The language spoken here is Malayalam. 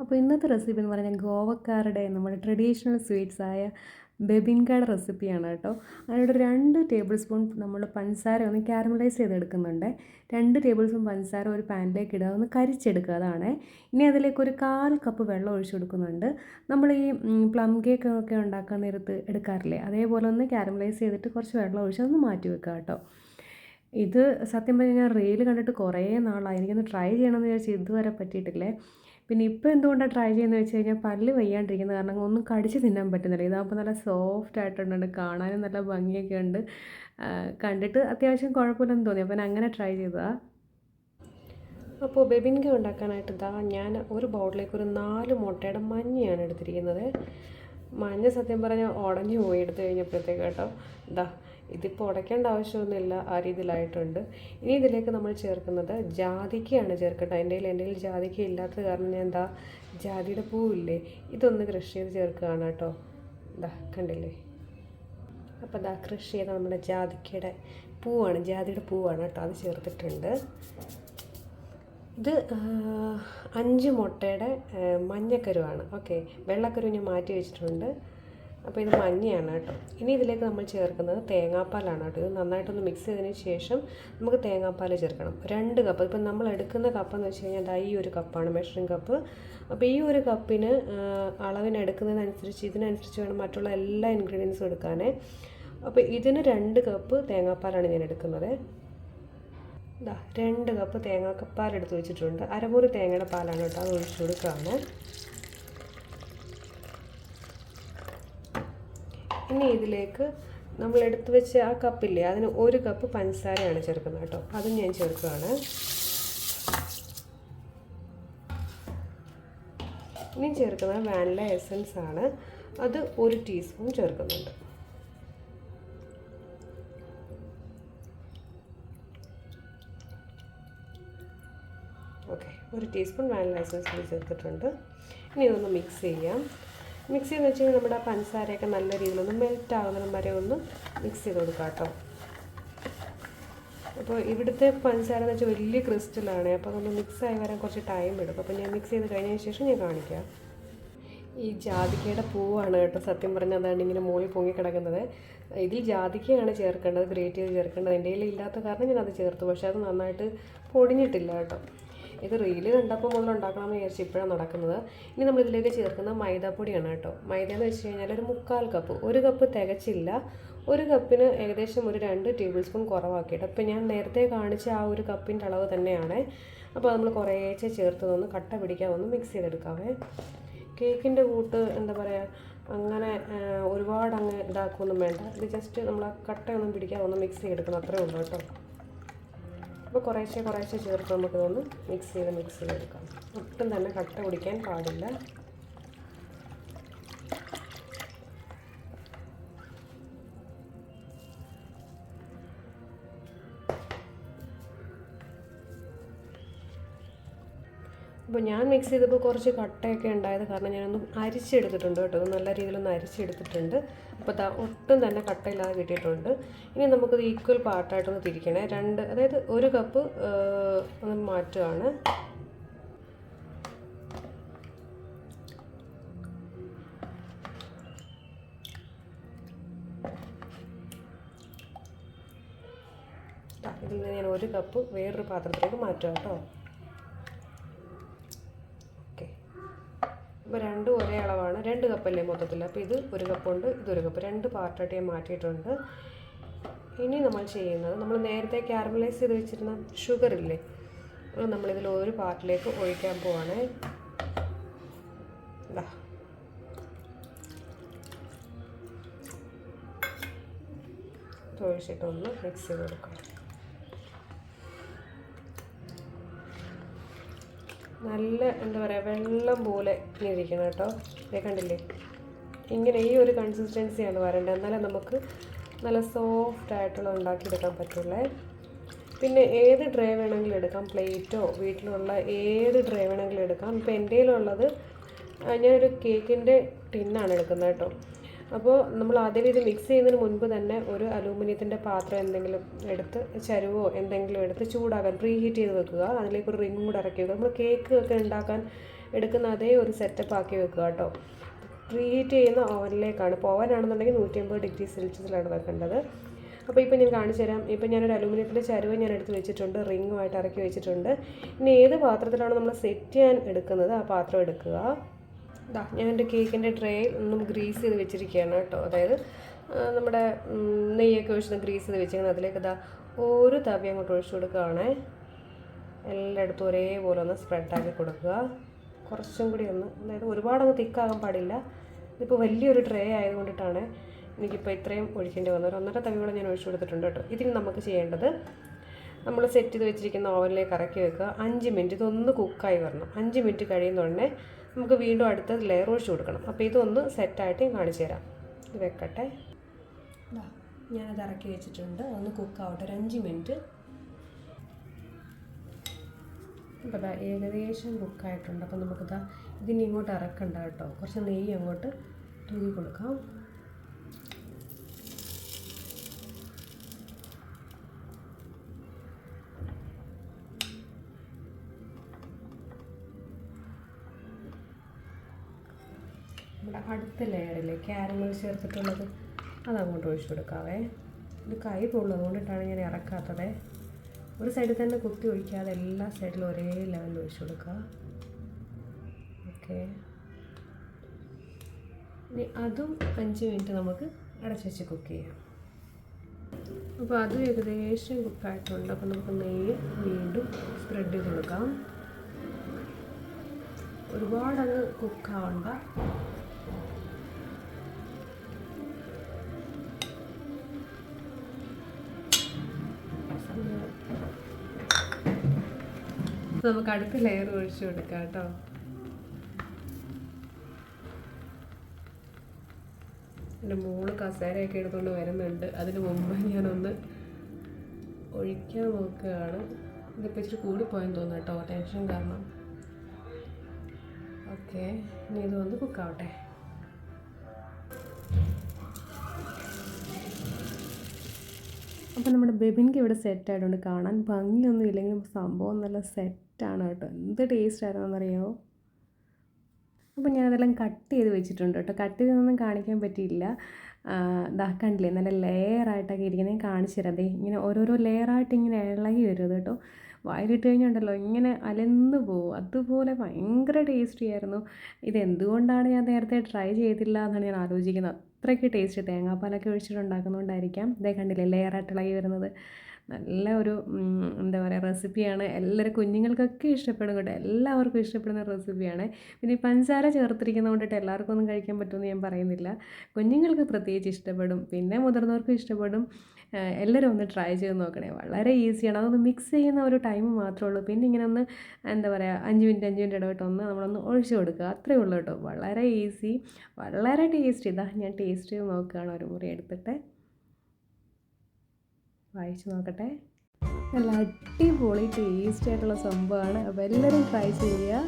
അപ്പോൾ ഇന്നത്തെ റെസിപ്പി എന്ന് പറഞ്ഞാൽ ഗോവക്കാരുടെ നമ്മുടെ ട്രഡീഷണൽ ആയ ബെബിൻകയുടെ റെസിപ്പിയാണ് കേട്ടോ. അതിനോട് രണ്ട് ടേബിൾ സ്പൂൺ നമ്മൾ പഞ്ചസാര ഒന്ന് കാരമലൈസ് ചെയ്തെടുക്കുന്നുണ്ട്. രണ്ട് ടേബിൾ സ്പൂൺ പഞ്ചസാര ഒരു പാനിലേക്ക് ഇടുക ഒന്ന് കരിച്ചെടുക്കുക അതാണ്. ഇനി അതിലേക്ക് ഒരു കാൽ കപ്പ് വെള്ളം ഒഴിച്ചു കൊടുക്കുന്നുണ്ട്. നമ്മൾ ഈ പ്ലം കേക്ക് ഒക്കെ ഉണ്ടാക്കാൻ നേരത്ത് എടുക്കാറില്ലേ? അതേപോലെ ഒന്ന് കാരമലൈസ് ചെയ്തിട്ട് കുറച്ച് വെള്ളം ഒഴിച്ച് ഒന്ന് മാറ്റി വെക്കുക കേട്ടോ. ഇത് സത്യം പറഞ്ഞാൽ ഞാൻ റീൽ കണ്ടിട്ട് കുറേ നാളായി. എനിക്കൊന്ന് ട്രൈ ചെയ്യണമെന്ന് വിചാരിച്ച് ഇതുവരെ പറ്റിയിട്ടില്ലേ? പിന്നെ ഇപ്പോൾ എന്തുകൊണ്ടാണ് ട്രൈ ചെയ്യുന്നത് വെച്ച് കഴിഞ്ഞാൽ പല്ല് വയ്യാണ്ടിരിക്കുന്ന കാരണം ഒന്നും കടിച്ച് തിന്നാൻ പറ്റുന്നില്ല. ഇതാകുമ്പോൾ നല്ല സോഫ്റ്റ് ആയിട്ടുണ്ട് കാണാനും നല്ല ഭംഗിയൊക്കെ ഉണ്ട്. കണ്ടിട്ട് അത്യാവശ്യം കുഴപ്പമില്ലെന്ന് തോന്നി. അപ്പം അങ്ങനെ ട്രൈ ചെയ്തതാണ് അപ്പോൾ ബെബിൻക ഉണ്ടാക്കാനായിട്ട് ഇതാ ഞാൻ ഒരു ബൗളിലേക്ക് ഒരു നാല് മുട്ടയുടെ മഞ്ഞയാണ് എടുത്തിരിക്കുന്നത്. മഞ്ഞ സത്യം പറഞ്ഞ ഉടഞ്ഞു പോയി എടുത്തു കഴിഞ്ഞപ്പോഴത്തേക്ക് കേട്ടോ. ഇതാ ഇതിപ്പോൾ ഉടയ്ക്കേണ്ട ആവശ്യമൊന്നുമില്ല. ആ രീതിയിലായിട്ടുണ്ട്. ഇനി ഇതിലേക്ക് നമ്മൾ ചേർക്കുന്നത് ജാതിക്കയാണ് ചേർക്കട്ടെ എന്റെ കയ്യിൽ എന്റെ കയ്യിൽ ജാതിക്ക ഇല്ലാത്തത് കാരണം ഞാൻ എന്താ ജാതിയുടെ പൂവില്ലേ? ഇതൊന്ന് കൃഷി ചെയ്ത് ചേർക്കുകയാണ് കേട്ടോ. ഇതാ കണ്ടില്ലേ? അപ്പോൾ ഇതാ കൃഷി ചെയ്ത നമ്മുടെ ജാതിക്കയുടെ പൂവാണ് ജാതിയുടെ പൂവാണ് കേട്ടോ. അത് ചേർത്തിട്ടുണ്ട്. ഇത് അഞ്ച് മുട്ടയുടെ മഞ്ഞക്കരുവാണ്. ഓക്കെ. വെള്ളക്കരു ഞാൻ മാറ്റി വെച്ചിട്ടുണ്ട്. അപ്പോൾ ഇത് മഞ്ഞയാണ് കേട്ടോ. ഇനി ഇതിലേക്ക് നമ്മൾ ചേർക്കുന്നത് തേങ്ങാപ്പാലാണ് കേട്ടോ. ഇത് നന്നായിട്ടൊന്ന് മിക്സ് ചെയ്തതിന് ശേഷം നമുക്ക് തേങ്ങാപ്പാൽ ചേർക്കണം. രണ്ട് കപ്പ് ഇപ്പം നമ്മൾ എടുക്കുന്ന കപ്പ് എന്ന് വെച്ച് കഴിഞ്ഞാൽ ഈ ഒരു കപ്പാണ് മെഷറിംഗ് കപ്പ് അപ്പോൾ ഈ ഒരു കപ്പിന് അളവിന് എടുക്കുന്നതിനനുസരിച്ച് ഇതിനനുസരിച്ച് വേണം മറ്റുള്ള എല്ലാ ഇൻഗ്രീഡിയൻസും എടുക്കാനേ. അപ്പോൾ ഇതിന് രണ്ട് കപ്പ് തേങ്ങാപ്പാലാണ് ഞാൻ എടുക്കുന്നത്. ഇതാ രണ്ട് കപ്പ് തേങ്ങാപ്പാൽ എടുത്ത് വെച്ചിട്ടുണ്ട്. അരമുറി തേങ്ങയുടെ പാലാണ് കേട്ടോ അത് ഒഴിച്ചു കൊടുക്കുകയാണ് ഇനി ഇതിലേക്ക് നമ്മൾ എടുത്തു വെച്ച ആ കപ്പില്ലേ അതിന് ഒരു കപ്പ് പഞ്ചസാരയാണ് ചേർക്കുന്നത് കേട്ടോ. അതും ഞാൻ ചേർക്കുകയാണ്. ഇനി ചേർക്കുന്നത് വാനില എസൻസ് ആണ്. അത് ഒരു ടീസ്പൂൺ ചേർക്കുന്നുണ്ട്. ഓക്കെ. ഒരു ടീസ്പൂൺ വാനില എസൻസ് ചേർത്തിട്ടുണ്ട്. ഇനി ഇതൊന്ന് മിക്സ് ചെയ്യാം. മിക്സ് ചെയ്യുന്ന വെച്ച് കഴിഞ്ഞാൽ നമ്മുടെ പഞ്ചസാരയൊക്കെ നല്ല രീതിയിലൊന്ന് മെൽറ്റ് ആകുന്നതിനും വരെ ഒന്ന് മിക്സ് ചെയ്ത് കൊടുക്കാം കേട്ടോ. അപ്പോൾ ഇവിടുത്തെ പഞ്ചസാര എന്ന് വെച്ചാൽ വലിയ ക്രിസ്റ്റലാണ് അപ്പോൾ അതൊന്ന് മിക്സ് ആയി വരാൻ കുറച്ച് ടൈം എടുക്കും. അപ്പോൾ ഞാൻ മിക്സ് ചെയ്ത് കഴിഞ്ഞതിന് ശേഷം ഞാൻ കാണിക്കാം. ഈ ജാതിക്കയുടെ പൂവാണ് കേട്ടോ സത്യം പറഞ്ഞാൽ അതാണ് ഇങ്ങനെ മുകളിൽ പൊങ്ങി കിടക്കുന്നത്. ഇതിൽ ജാതിക്കയാണ് ചേർക്കേണ്ടത് ഗ്രേറ്റ് ചെയ്ത് ചേർക്കേണ്ടത്. എന്റെ കയ്യിൽ ഇല്ലാത്ത കാരണം ഞാൻ അത് ചേർത്തു. പക്ഷേ അത് നന്നായിട്ട് പൊടിഞ്ഞിട്ടില്ല കേട്ടോ. ഇത് റീൽ കണ്ടപ്പോൾ മുതൽ ഉണ്ടാക്കണമെന്ന് വിചാരിച്ചു ഇപ്പോഴാണ് നടക്കുന്നത്. ഇനി നമ്മൾ ഇതിലേക്ക് ചേർക്കുന്ന മൈദാപ്പൊടിയാണ് കേട്ടോ. മൈദ എന്ന് വെച്ച് കഴിഞ്ഞാൽ ഒരു മുക്കാൽ കപ്പ് ഒരു കപ്പ് തികച്ചില്ല. ഒരു കപ്പിന് ഏകദേശം ഒരു രണ്ട് ടേബിൾ സ്പൂൺ കുറവാക്കിയിട്ട് അപ്പോൾ ഞാൻ നേരത്തെ കാണിച്ച ആ ഒരു കപ്പിന്റെ അളവ് തന്നെയാണ്. അപ്പോൾ നമ്മൾ കുറേശ്ശെ ചേർത്തതൊന്ന് കട്ട പിടിക്കാൻ ഒന്ന് മിക്സ് ചെയ്തെടുക്കാവേ. കേക്കിന്റെ കൂട്ട് എന്താ പറയുക അങ്ങനെ ഒരുപാട് അങ്ങ് ഇതാക്കുമൊന്നും വേണ്ട. ഇത് ജസ്റ്റ് നമ്മൾ ആ കട്ടയൊന്നും പിടിക്കാൻ ഒന്ന് മിക്സ് ചെയ്തെടുക്കണം. അത്രേ ഉള്ളൂ കേട്ടോ. അപ്പോൾ കുറേശ്ശെ കുറേശ്ശെ ചേർത്ത് നമുക്കിതൊന്ന് മിക്സ് ചെയ്ത് മിക്സ് ചെയ്തെടുക്കാം. ഒട്ടും തന്നെ കട്ട പിടിക്കാൻ പാടില്ല. അപ്പോൾ ഞാൻ മിക്സ് ചെയ്തപ്പോൾ കുറച്ച് കട്ടയൊക്കെ ഉണ്ടായത് കാരണം ഞാനൊന്ന് അരിച്ചെടുത്തിട്ടുണ്ട് കേട്ടോ. നല്ല രീതിയിലൊന്ന് അരിച്ചെടുത്തിട്ടുണ്ട്. അപ്പോൾ ദാ ഒട്ടും തന്നെ കട്ടയില്ലാതെ കിട്ടിയിട്ടുണ്ട്. ഇനി നമുക്കത് ഈക്വൽ പാർട്ടായിട്ടൊന്ന് തിരിക്കണേ. രണ്ട് അതായത് ഒരു കപ്പ് ഒന്ന് മാറ്റുകയാണ് ഇതിൽ നിന്ന് ഞാൻ ഒരു കപ്പ് വേറൊരു പാത്രത്തിലേക്ക് മാറ്റാം കേട്ടോ. അപ്പോൾ രണ്ടും ഒരേ അളവാണ്. രണ്ട് കപ്പല്ലേ മൊത്തത്തിൽ. അപ്പോൾ ഇത് ഒരു കപ്പുണ്ട് ഇതൊരു കപ്പ്. രണ്ട് പാർട്ടായിട്ട് ഞാൻ മാറ്റിയിട്ടുണ്ട്. ഇനി നമ്മൾ ചെയ്യുന്നത് നമ്മൾ നേരത്തെ ക്യാരമലൈസ് ചെയ്ത് വെച്ചിരുന്ന ഷുഗർ ഇല്ലേ? അത് നമ്മളിതിൽ ഒരു പാർട്ടിലേക്ക് ഒഴിക്കാൻ പോവാണ്. ഒഴിച്ചിട്ടൊന്ന് മിക്സ് ചെയ്ത് കൊടുക്കാം. നല്ല എന്താ പറയുക വെള്ളം പോലെ ഇരിക്കണം കേട്ടോ. ഇതേ കണ്ടില്ലേ? ഇങ്ങനെ ഈ ഒരു കൺസിസ്റ്റൻസിയാണ് വരേണ്ടത്. എന്നാലേ നമുക്ക് നല്ല സോഫ്റ്റ് ആയിട്ടുള്ള ഉണ്ടാക്കിയെടുക്കാൻ പറ്റുള്ളേ. പിന്നെ ഏത് ഡ്രൈ വേണമെങ്കിലും എടുക്കാം. പ്ലേറ്റോ വീട്ടിലുള്ള ഏത് ഡ്രൈ വേണമെങ്കിലും എടുക്കാം. ഇപ്പോൾ എന്റെ കയ്യിലുള്ളത് ഞാനൊരു കേക്കിന്റെ ടിന്നാണ് എടുക്കുന്നത് കേട്ടോ. അപ്പോൾ നമ്മൾ ആദ്യം ഇത് മിക്സ് ചെയ്യുന്നതിന് മുൻപ് തന്നെ ഒരു അലൂമിനിയത്തിന്റെ പാത്രം എന്തെങ്കിലും എടുത്ത് ചരുവോ എന്തെങ്കിലും എടുത്ത് ചൂടാക്കാൻ പ്രീ ഹീറ്റ് ചെയ്ത് വെക്കുക. അതിലേക്ക് ഒരു റിങ്ങും കൂടെ ഇറക്കി വെക്കുക. നമ്മൾ കേക്ക് ഒക്കെ ഉണ്ടാക്കാൻ എടുക്കുന്ന അതേ ഒരു സെറ്റപ്പ് ആക്കി വെക്കുക കേട്ടോ. പ്രീ ഹീറ്റ് ചെയ്യുന്ന ഓവനിലേക്കാണ് ഇപ്പോൾ ഓവനാണെന്നുണ്ടെങ്കിൽ നൂറ്റി അമ്പത് ഡിഗ്രി സെൽഷ്യസിലാണ് വെക്കേണ്ടത്. അപ്പോൾ ഇപ്പോൾ ഞാൻ കാണിച്ചു തരാം. ഇപ്പോൾ ഞാനൊരു അലൂമിനിയത്തിന്റെ ചരുവ ഞാൻ എടുത്ത് വെച്ചിട്ടുണ്ട്. റിങ്ങുമായിട്ട് ഇറക്കി വെച്ചിട്ടുണ്ട്. ഇനി ഏത് പാത്രത്തിലാണ് നമ്മൾ സെറ്റ് ചെയ്യാൻ എടുക്കുന്നത് ആ പാത്രം എടുക്കുക. ഇതാ ഞാൻ എന്റെ കേക്കിന്റെ ട്രേയിൽ ഒന്നും ഗ്രീസ് ചെയ്ത് വെച്ചിരിക്കുകയാണ് കേട്ടോ. അതായത് നമ്മുടെ നെയ്യൊക്കെ ഒഴിച്ച് ഗ്രീസ് ചെയ്ത് വെച്ചിരിക്കുന്നത് അതിലേക്ക് ഇതാ ഒരു തവി അങ്ങോട്ട് ഒഴിച്ചു കൊടുക്കുകയാണേ. എല്ലായിടത്തും ഒരേപോലെ ഒന്ന് സ്പ്രെഡാക്കി കൊടുക്കുക. കുറച്ചും കൂടി ഒന്ന് അതായത് ഒരുപാടങ്ങ് തിക്കാകാൻ പാടില്ല. ഇതിപ്പോൾ വലിയൊരു ട്രേ ആയതുകൊണ്ടിട്ടാണ് എനിക്കിപ്പോൾ ഇത്രയും ഒഴിക്കേണ്ടി വന്നത്. ഒരു ഒന്നര തവിയോളം ഞാൻ ഒഴിച്ചു കൊടുത്തിട്ടുണ്ട് കേട്ടോ. ഇതിന് നമുക്ക് ചെയ്യേണ്ടത് നമ്മൾ സെറ്റ് ചെയ്ത് വെച്ചിരിക്കുന്ന ഓവനിലേക്ക് ഇറക്കി വെക്കുക. അഞ്ച് മിനിറ്റ് ഇതൊന്ന് കുക്കായി വരണം. അഞ്ച് മിനിറ്റ് കഴിയുന്ന ഉടനെ നമുക്ക് വീണ്ടും അടുത്ത ലെയർ ഒഴിച്ച് കൊടുക്കണം. അപ്പോൾ ഇതൊന്ന് സെറ്റായിട്ട് ഞാൻ കാണിച്ചു തരാം. ഇത് വെക്കട്ടെ. ഞാനത് ഇറക്കി വെച്ചിട്ടുണ്ട്. ഒന്ന് കുക്കാവട്ടെ ഒരു അഞ്ച് മിനിറ്റ് അപ്പോൾ അതാ ഏകദേശം കുക്കായിട്ടുണ്ട് അപ്പോൾ നമുക്കിതാ ഇതിന് ഇങ്ങോട്ട് ഇറക്കണ്ട കേട്ടോ. കുറച്ച് നെയ്യ് അങ്ങോട്ട് തൂക്കി കൊടുക്കാം. നമ്മുടെ അടുത്ത ലെയറിലെ ക്യാരമൽ ചേർത്തിട്ടുള്ളത് അതങ്ങോട്ട് ഒഴിച്ചു കൊടുക്കാവേ. ഇത് കൈ പൊള്ളും അതുകൊണ്ടിട്ടാണ് ഞാൻ ഇറക്കാത്തത്. ഒരു സൈഡിൽ തന്നെ കുത്തി ഒഴിക്കാതെ എല്ലാ സൈഡിലും ഒരേ ലെവലിൽ ഒഴിച്ചു കൊടുക്കുക ഓക്കെ ഇനി അതും അഞ്ച് മിനിറ്റ് നമുക്ക് അടച്ചു വെച്ച് കുക്ക് ചെയ്യാം. അപ്പോൾ അതും ഏകദേശം കുക്കായിട്ടുണ്ട് അപ്പോൾ നമുക്ക് നെയ്യ് വീണ്ടും സ്പ്രെഡ് ചെയ്ത് കൊടുക്കാം. ഒരുപാടങ്ങ് കുക്കാവണ്ട നമുക്ക് അടുത്ത ലെയർ ഒഴിച്ചു കൊടുക്കാം കേട്ടോ. എന്റെ മോൾ കസേരയൊക്കെ എടുത്തുകൊണ്ട് വരുന്നുണ്ട്. അതിന് മുമ്പ് ഞാനൊന്ന് ഒഴിക്കാൻ നോക്കുകയാണ്. ഇതിപ്പോൾ ഇച്ചിരി കൂടിപ്പോയെന്ന് തോന്നുന്നു കേട്ടോ ടെൻഷൻ കാരണം. ഓക്കെ ഇനി ഇത് വന്ന് കുക്കാവട്ടെ അപ്പോൾ നമ്മുടെ ബെബിൻക്ക് ഇവിടെ സെറ്റ് ആയതുകൊണ്ട് കാണാൻ ഭംഗിയൊന്നും ഇല്ലെങ്കിലും സംഭവം നല്ല സെറ്റാണ് കേട്ടോ. എന്ത് ടേസ്റ്റ് ആയിരുന്നെന്നറിയാമോ അപ്പോൾ ഞാനതെല്ലാം കട്ട് ചെയ്ത് വെച്ചിട്ടുണ്ട് കേട്ടോ. കട്ട് ചെയ്തൊന്നും കാണിക്കാൻ പറ്റിയില്ല. ദാ കണ്ടില്ലേ? നല്ല ലെയറായിട്ടൊക്കെ ഇരിക്കുന്നത് കാണിച്ചു തരാം അതേ ഇങ്ങനെ ഓരോരോ ലെയറായിട്ട് ഇങ്ങനെ ഇളകി വരുന്നത് കേട്ടോ. വായിലിട്ട് കഴിഞ്ഞുണ്ടല്ലോ. ഇങ്ങനെ അലന്ന് പോകും. അതുപോലെ ഭയങ്കര ടേസ്റ്റി ആയിരുന്നു. ഇതെന്തുകൊണ്ടാണ് ഞാൻ നേരത്തെ ട്രൈ ചെയ്തില്ല എന്നാണ് ഞാൻ ആലോചിക്കുന്നത്. അത്രയ്ക്ക് ടേസ്റ്റ് തേങ്ങാപ്പാലൊക്കെ ഒഴിച്ചിട്ട് ഉണ്ടാക്കുന്നതുകൊണ്ടായിരിക്കാം ഇതേ കണ്ടില്ലേ ലെയറായിട്ട് ഇളകി വരുന്നത്. നല്ല ഒരു എന്താ പറയുക റെസിപ്പിയാണ്. എല്ലാവരും കുഞ്ഞുങ്ങൾക്കൊക്കെ ഇഷ്ടപ്പെടും കേട്ടോ. എല്ലാവർക്കും ഇഷ്ടപ്പെടുന്ന റെസിപ്പിയാണ്. പിന്നെ ഈ പഞ്ചസാര ചേർത്തിരിക്കുന്നത് കൊണ്ടിട്ട് എല്ലാവർക്കും ഒന്നും കഴിക്കാൻ പറ്റുമെന്ന് ഞാൻ പറയുന്നില്ല. കുഞ്ഞുങ്ങൾക്ക് പ്രത്യേകിച്ച് ഇഷ്ടപ്പെടും. പിന്നെ മുതിർന്നവർക്കും ഇഷ്ടപ്പെടും. എല്ലാവരും ഒന്ന് ട്രൈ ചെയ്ത് നോക്കണേ. വളരെ ഈസിയാണ്. അതൊന്ന് മിക്സ് ചെയ്യുന്ന ഒരു ടൈം മാത്രമേ ഉള്ളൂ. പിന്നെ ഇങ്ങനെ ഒന്ന് എന്താ പറയുക അഞ്ച് മിനിറ്റ് അഞ്ച് മിനിറ്റ് ഇടവിട്ട് ഒന്ന് നമ്മളൊന്ന് ഒഴിച്ചു കൊടുക്കുക. അത്രയേ ഉള്ളൂ കേട്ടോ. വളരെ ഈസി വളരെ ടേസ്റ്റ്. ഇതാ ഞാൻ ടേസ്റ്റ് ചെയ്ത് നോക്കുകയാണ് ഒരു മുറി എടുത്തിട്ട്. വായിച്ച് നോക്കട്ടെ. നല്ല അടിപൊളി ടേസ്റ്റ് ആയിട്ടുള്ള സംഭവമാണ്. അപ്പോൾ എല്ലാവരും ട്രൈ ചെയ്യുക.